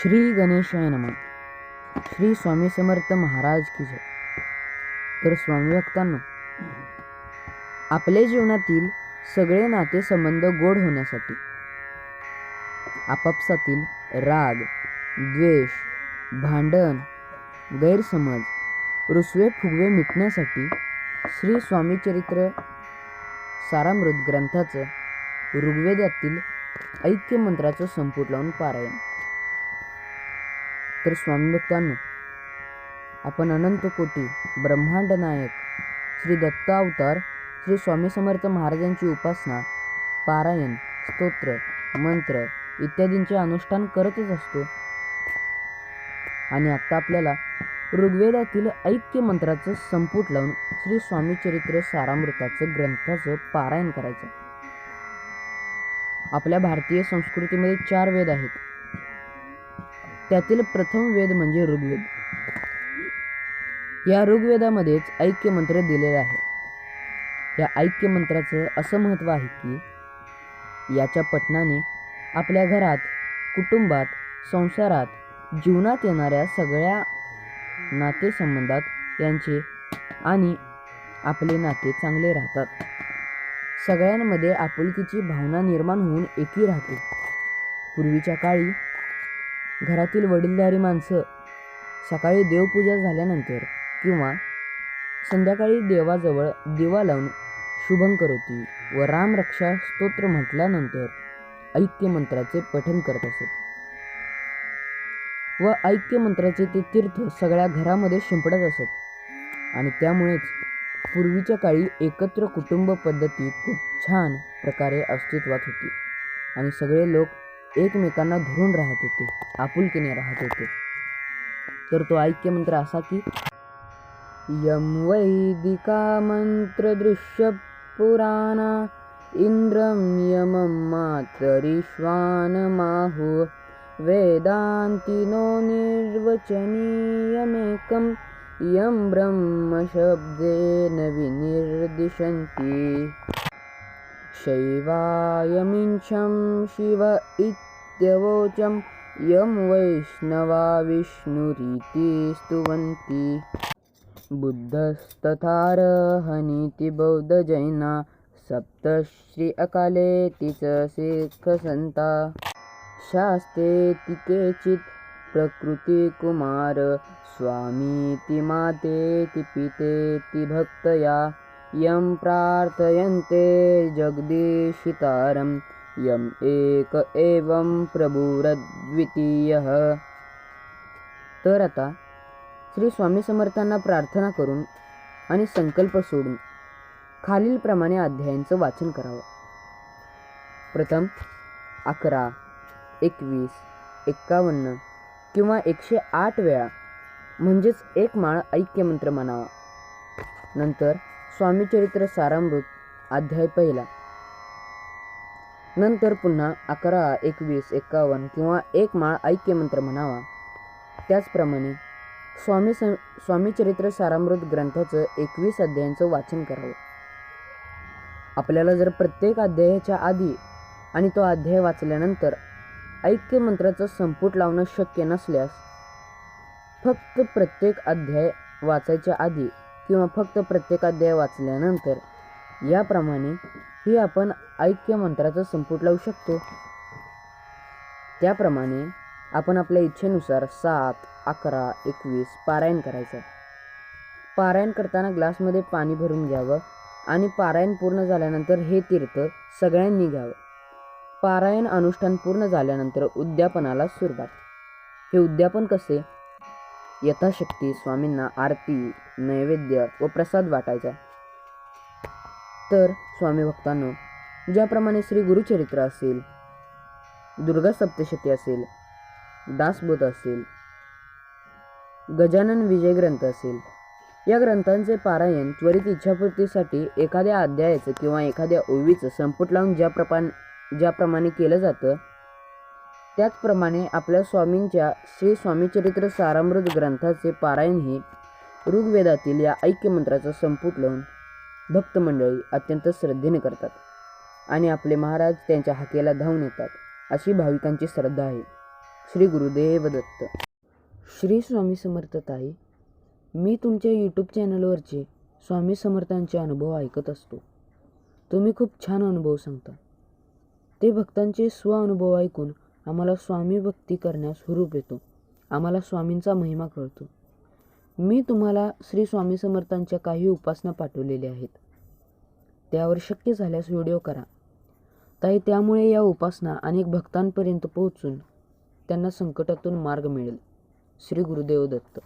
श्री गणेशाय नम. श्री स्वामी समर्थ महाराज की जय. तर स्वामी भक्तांनो आपल्या जीवनातील सगळे नातेसंबंध गोड होण्यासाठी आपापसातील राग द्वेष भांडण गैरसमज रुसवे फुगवे मिटण्यासाठी श्री स्वामी चरित्र सारामृत ग्रंथाचं ऋग्वेदातील ऐक्य मंत्राचं संपुट लावून पारायण. तर स्वामी भक्तांनो आपण अनंत कोटी ब्रह्मांड नायक श्री दत्त अवतार श्री स्वामी समर्थ महाराजांची उपासना पारायण स्तोत्र मंत्र इत्यादींचे अनुष्ठान करतच असतो. आणि आत्ता आपल्याला ऋग्वेदातील ऐक्य मंत्राचं संपुट लावून श्री स्वामी चरित्र सारामृताचं ग्रंथाचं पारायण करायचं. आपल्या भारतीय संस्कृतीमध्ये चार वेद आहेत. त्यातील प्रथम वेद म्हणजे ऋग्वेद. या ऋग्वेदामध्येच ऐक्य मंत्र दिलेला आहे. या ऐक्य मंत्राचं असं महत्त्व आहे की याच्या पठणाने आपल्या घरात कुटुंबात संसारात जीवनात येणाऱ्या सगळ्या नातेसंबंधात यांचे आणि आपले नाते चांगले राहतात. सगळ्यांमध्ये आपुलकीची भावना निर्माण होऊन एकी राहते. पूर्वीच्या काळी घरातील वडीलधारी माणसं सकाळी देवपूजा झाल्यानंतर किंवा संध्याकाळी देवाजवळ दिवा लावून शुभंकर होती व रामरक्षा स्तोत्र म्हटल्यानंतर ऐक्य मंत्राचे पठन करत असत. व ऐक्य मंत्राचे ते तीर्थ सगळ्या घरामध्ये शिंपडत असत. आणि त्यामुळेच पूर्वीच्या काळी एकत्र कुटुंब पद्धती खूप छान प्रकारे अस्तित्वात होती. आणि सगळे लोक एकमेकांना धरून राहत होते आपुलकीने राहत होते. तर तो ऐक्य मंत्र असा की यम वैदिका मंत्रदृश्य पुराणा इंद्रम यमं मातरिश्वानमाहु वेदान्तिनो निर्वचनीयमेकं यं ब्रह्मशब्देन विनिर्दिशन्ति। शैवायमिंशं शिव इत्यवोचं यं वैष्णवा विष्णुरीति स्तुवन्ति बुद्धस्तथारहनीति बौद्धजैना सप्तश्री अकालेति च सिखसन्ता शास्तेति केचित् प्रकृतिकुमार स्वामीति मातेति पितेति भक्तया यं प्रार्थयन्ते जगदीशितारं यम् एक एवं प्रभुरद्वितीयः। तर आता श्री स्वामी समर्थांना प्रार्थना करून आणि संकल्प सोडून खालीलप्रमाणे अध्यायांचं वाचन करावं. प्रथम अकरा एकवीस एक्कावन्न किंवा एकशे आठ वेळा म्हणजेच एक माळ ऐक्यमंत्र म्हणावा. नंतर स्वामीचरित्र सारामृत अध्याय पहिला. नंतर पुन्हा अकरा एकवीस एक्कावन्न किंवा एक माळ ऐक्यमंत्र म्हणावा. त्याचप्रमाणे स्वामी स स्वामीचरित्र सारामृत ग्रंथाचं एकवीस अध्यायांचं वाचन करावं. आपल्याला जर प्रत्येक अध्यायाच्या आधी आणि तो अध्याय वाचल्यानंतर ऐक्य मंत्राचं संपुट लावणं शक्य नसल्यास फक्त प्रत्येक अध्याय वाचायच्या आधी किंवा फक्त प्रत्येक अध्याय वाचल्यानंतर याप्रमाणे ही आपण ऐक्य मंत्राचं संपुट लावू शकतो. त्याप्रमाणे आपण आपल्या इच्छेनुसार सात अकरा एकवीस पारायण करायचं. पारायण करताना ग्लासमध्ये पाणी भरून घ्यावं आणि पारायण पूर्ण झाल्यानंतर हे तीर्थ सगळ्यांनी घ्यावं. पारायण अनुष्ठान पूर्ण झाल्यानंतर उद्यापनाला सुरुवात. हे उद्यापन कसे? यथाशक्ती स्वामींना आरती नैवेद्य व प्रसाद वाटायचा. तर स्वामी भक्तांनो ज्याप्रमाणे श्री गुरुचरित्र असेल दुर्गा सप्तशती असेल दासबोध असेल गजानन विजय ग्रंथ असेल या ग्रंथांचे पारायण त्वरित इच्छापूर्तीसाठी एखाद्या अध्यायाचं किंवा एखाद्या ओवीचं संपुट लावून ज्याप्रमाण ज्याप्रमाणे केलं जातं त्याचप्रमाणे आपल्या स्वामींच्या श्री स्वामीचरित्र सारामृत ग्रंथाचे पारायण हे ऋग्वेदातील या ऐक्यमंत्राचा संपुट लावून भक्त मंडळी अत्यंत श्रद्धेने करतात आणि आपले महाराज त्यांच्या हाकेला धावून येतात अशी भाविकांची श्रद्धा आहे. श्री गुरुदेव दत्त. श्री स्वामी समर्थताई मी तुमच्या यूट्यूब चॅनलवरचे स्वामी समर्थांचे अनुभव ऐकत असतो. तुम्ही खूप छान अनुभव सांगता. ते भक्तांचे स्व अनुभव ऐकून आम्हाला स्वामी भक्ती करण्यास हुरूप येतो. आम्हाला स्वामींचा महिमा कळतो. मी तुम्हाला श्री स्वामी समर्थांच्या काही उपासना पाठवलेल्या आहेत. त्यावर शक्य झाल्यास व्हिडिओ करा. ताई त्यामुळे या उपासना अनेक भक्तांपर्यंत पोहोचून त्यांना संकटातून मार्ग मिळेल. श्री गुरुदेव दत्त.